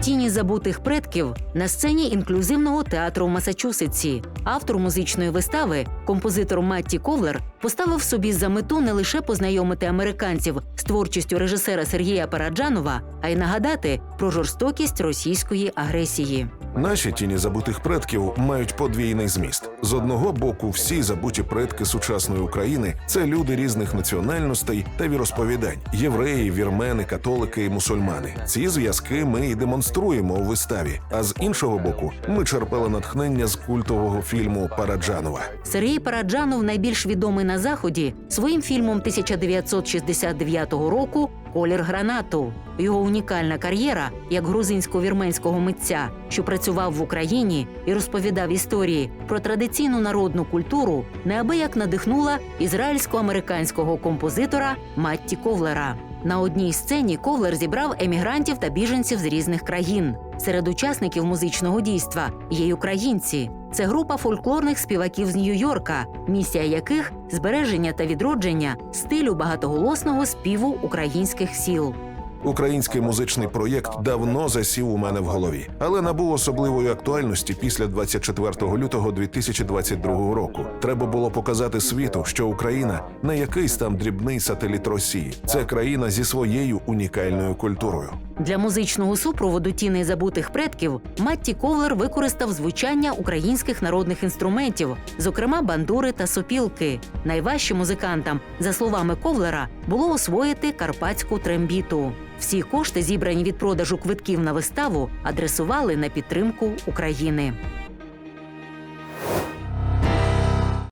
Тіні забутих предків на сцені інклюзивного театру в Масачусетсі. Автор музичної вистави, композитор Матті Ковлер, поставив собі за мету не лише познайомити американців з творчістю режисера Сергія Параджанова, а й нагадати про жорстокість російської агресії. Наші тіні забутих предків мають подвійний зміст. З одного боку, всі забуті предки сучасної України це люди різних національностей та віросповідань: євреї, вірмени, католики і мусульмани. Ці зв'язки ми і демонструємо у виставі. А з іншого боку, ми черпали натхнення з культового фільму Параджанова. Сергій Параджанов найбільш відомий на заході своїм фільмом 1969 року Колір гранату. Його унікальна кар'єра як грузинсько-вірменського митця, що працював в Україні і розповідав історії про традиційну народну культуру, неабияк надихнула ізраїльсько-американського композитора Матті Ковлера. На одній сцені Ковлер зібрав емігрантів та біженців з різних країн. Серед учасників музичного дійства є й українці. Це група фольклорних співаків з Нью-Йорка, місія яких збереження та відродження стилю багатоголосного співу українських сіл. Український музичний проєкт давно засів у мене в голові, але набув особливої актуальності після 24 лютого 2022 року. Треба було показати світу, що Україна не якийсь там дрібний сателіт Росії, це країна зі своєю унікальною культурою. Для музичного супроводу тіней забутих предків Матті Ковлер використав звучання українських народних інструментів, зокрема бандури та сопілки. Найважче музикантам, за словами Ковлера, було освоїти карпатську трембіту. Всі кошти, зібрані від продажу квитків на виставу, адресували на підтримку України.